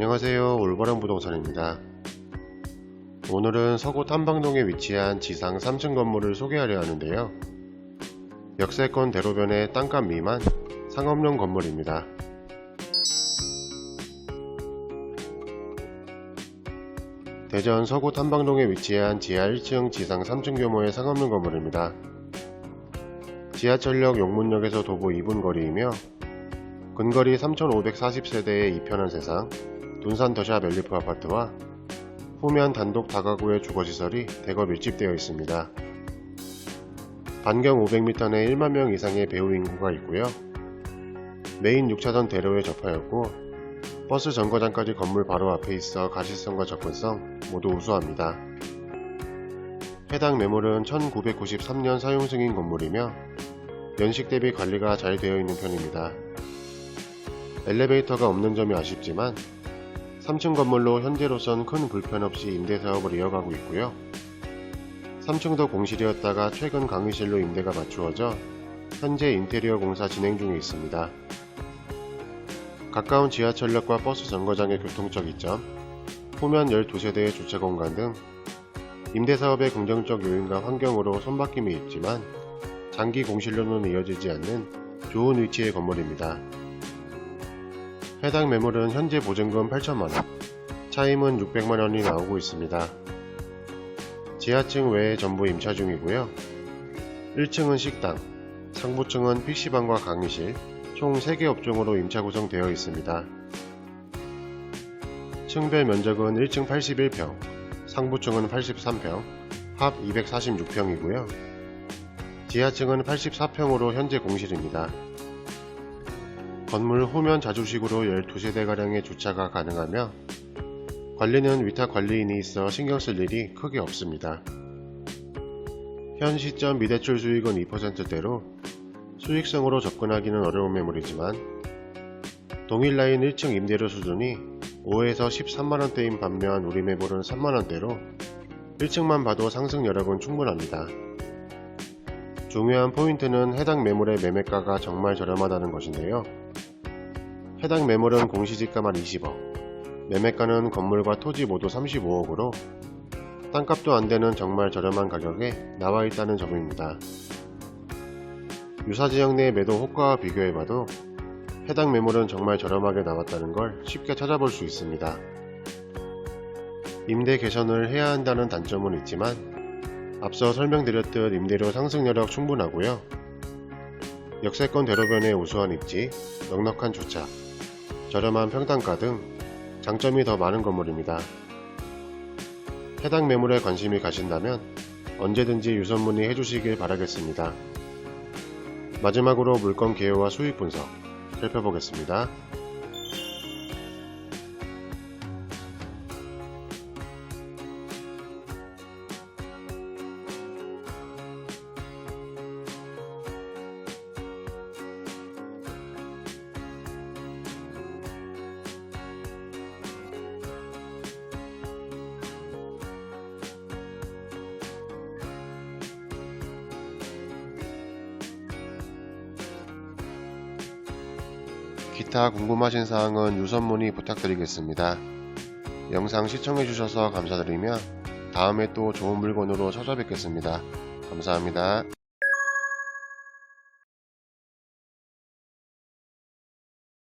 안녕하세요. 올바른 부동산입니다. 오늘은 서구 탐방동에 위치한 지상 3층 건물을 소개하려 하는데요. 역세권 대로변의 땅값 미만 상업용 건물입니다. 대전 서구 탐방동에 위치한 지하 1층 지상 3층 규모의 상업용 건물입니다. 지하철역 용문역에서 도보 2분 거리이며 근거리 3,540세대의 이편한 세상, 둔산 더샵 엘리프 아파트와 후면 단독 다가구의 주거시설이 대거 밀집되어 있습니다. 반경 500m 내 1만 명 이상의 배우 인구가 있고요. 메인 6차선 대로에 접하였고 버스 정거장까지 건물 바로 앞에 있어 가시성과 접근성 모두 우수합니다. 해당 매물은 1993년 사용 승인 건물이며 연식 대비 관리가 잘 되어 있는 편입니다. 엘리베이터가 없는 점이 아쉽지만 3층 건물로 현재로선 큰 불편 없이 임대 사업을 이어가고 있고요. 3층도 공실이었다가 최근 강의실로 임대가 맞추어져 현재 인테리어 공사 진행 중에 있습니다. 가까운 지하철역과 버스 정거장의 교통적 이점, 후면 12세대의 주차 공간 등 임대 사업의 긍정적 요인과 환경으로 손바뀜이 있지만 장기 공실로는 이어지지 않는 좋은 위치의 건물입니다. 해당 매물은 현재 보증금 8천만원, 차임은 600만원이 나오고 있습니다. 지하층 외에 전부 임차 중이고요. 1층은 식당, 상부층은 PC방과 강의실, 총 3개 업종으로 임차 구성되어 있습니다. 층별 면적은 1층 81평, 상부층은 83평, 합 246평이고요. 지하층은 84평으로 현재 공실입니다. 건물 후면 자주식으로 12세대가량의 주차가 가능하며 관리는 위탁 관리인이 있어 신경 쓸 일이 크게 없습니다. 현 시점 미대출 수익은 2%대로 수익성으로 접근하기는 어려운 매물이지만 동일 라인 1층 임대료 수준이 5에서 13만원대인 반면 우리 매물은 3만원대로 1층만 봐도 상승 여력은 충분합니다. 중요한 포인트는 해당 매물의 매매가가 정말 저렴하다는 것인데요. 해당 매물은 공시지가만 20억, 매매가는 건물과 토지 모두 35억으로 땅값도 안되는 정말 저렴한 가격에 나와 있다는 점입니다. 유사지역 내 매도 호가와 비교해봐도 해당 매물은 정말 저렴하게 나왔다는 걸 쉽게 찾아볼 수 있습니다. 임대 개선을 해야 한다는 단점은 있지만 앞서 설명드렸듯 임대료 상승 여력 충분하고요. 역세권 대로변의 우수한 입지, 넉넉한 주차, 저렴한 평당가 등 장점이 더 많은 건물입니다. 해당 매물에 관심이 가신다면 언제든지 유선 문의 해 주시길 바라겠습니다. 마지막으로 물건 개요와 수익 분석 살펴보겠습니다. 기타 궁금하신 사항은 유선 문의 부탁드리겠습니다. 영상 시청해주셔서 감사드리며 다음에 또 좋은 물건으로 찾아뵙겠습니다. 감사합니다.